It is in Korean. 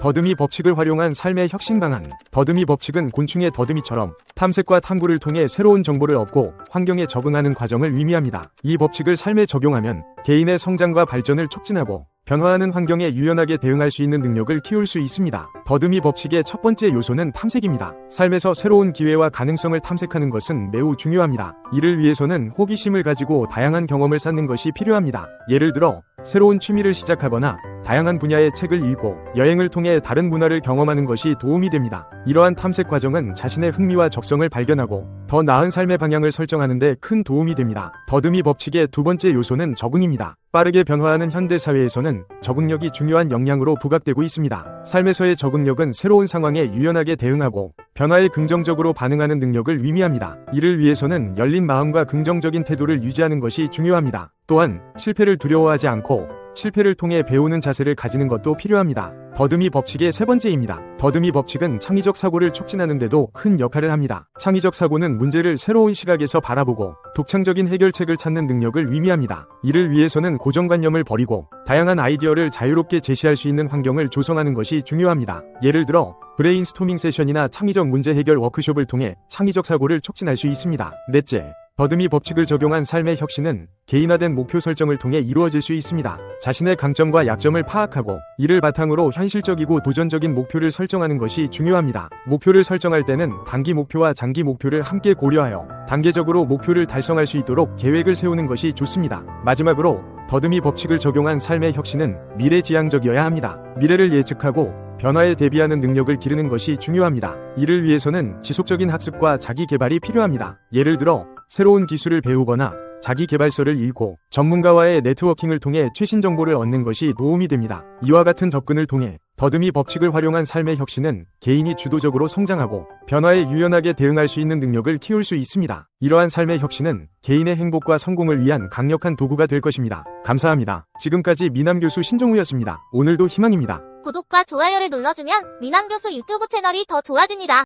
더듬이 법칙을 활용한 삶의 혁신 방안. 더듬이 법칙은 곤충의 더듬이처럼 탐색과 탐구를 통해 새로운 정보를 얻고 환경에 적응하는 과정을 의미합니다. 이 법칙을 삶에 적용하면 개인의 성장과 발전을 촉진하고 변화하는 환경에 유연하게 대응할 수 있는 능력을 키울 수 있습니다. 더듬이 법칙의 첫 번째 요소는 탐색입니다. 삶에서 새로운 기회와 가능성을 탐색하는 것은 매우 중요합니다. 이를 위해서는 호기심을 가지고 다양한 경험을 쌓는 것이 필요합니다. 예를 들어 새로운 취미를 시작하거나 다양한 분야의 책을 읽고 여행을 통해 다른 문화를 경험하는 것이 도움이 됩니다. 이러한 탐색 과정은 자신의 흥미와 적성을 발견하고 더 나은 삶의 방향을 설정하는 데 큰 도움이 됩니다. 더듬이 법칙의 두 번째 요소는 적응입니다. 빠르게 변화하는 현대 사회에서는 적응력이 중요한 역량으로 부각되고 있습니다. 삶에서의 적응력은 새로운 상황에 유연하게 대응하고 변화에 긍정적으로 반응하는 능력을 의미합니다. 이를 위해서는 열린 마음과 긍정적인 태도를 유지하는 것이 중요합니다. 또한 실패를 두려워하지 않고 실패를 통해 배우는 자세를 가지는 것도 필요합니다. 더듬이 법칙의 세 번째입니다. 더듬이 법칙은 창의적 사고를 촉진하는데도 큰 역할을 합니다. 창의적 사고는 문제를 새로운 시각에서 바라보고 독창적인 해결책을 찾는 능력을 의미합니다. 이를 위해서는 고정관념을 버리고 다양한 아이디어를 자유롭게 제시할 수 있는 환경을 조성하는 것이 중요합니다. 예를 들어 브레인스토밍 세션이나 창의적 문제 해결 워크숍을 통해 창의적 사고를 촉진할 수 있습니다. 넷째, 더듬이 법칙을 적용한 삶의 혁신은 개인화된 목표 설정을 통해 이루어질 수 있습니다. 자신의 강점과 약점을 파악하고 이를 바탕으로 현실적이고 도전적인 목표를 설정하는 것이 중요합니다. 목표를 설정할 때는 단기 목표와 장기 목표를 함께 고려하여 단계적으로 목표를 달성할 수 있도록 계획을 세우는 것이 좋습니다. 마지막으로 더듬이 법칙을 적용한 삶의 혁신은 미래지향적이어야 합니다. 미래를 예측하고 변화에 대비하는 능력을 기르는 것이 중요합니다. 이를 위해서는 지속적인 학습과 자기 개발이 필요합니다. 예를 들어 새로운 기술을 배우거나 자기 개발서를 읽고 전문가와의 네트워킹을 통해 최신 정보를 얻는 것이 도움이 됩니다. 이와 같은 접근을 통해 더듬이 법칙을 활용한 삶의 혁신은 개인이 주도적으로 성장하고 변화에 유연하게 대응할 수 있는 능력을 키울 수 있습니다. 이러한 삶의 혁신은 개인의 행복과 성공을 위한 강력한 도구가 될 것입니다. 감사합니다. 지금까지 미남 교수 신종우였습니다. 오늘도 희망입니다. 구독과 좋아요를 눌러주면 미남 교수 유튜브 채널이 더 좋아집니다.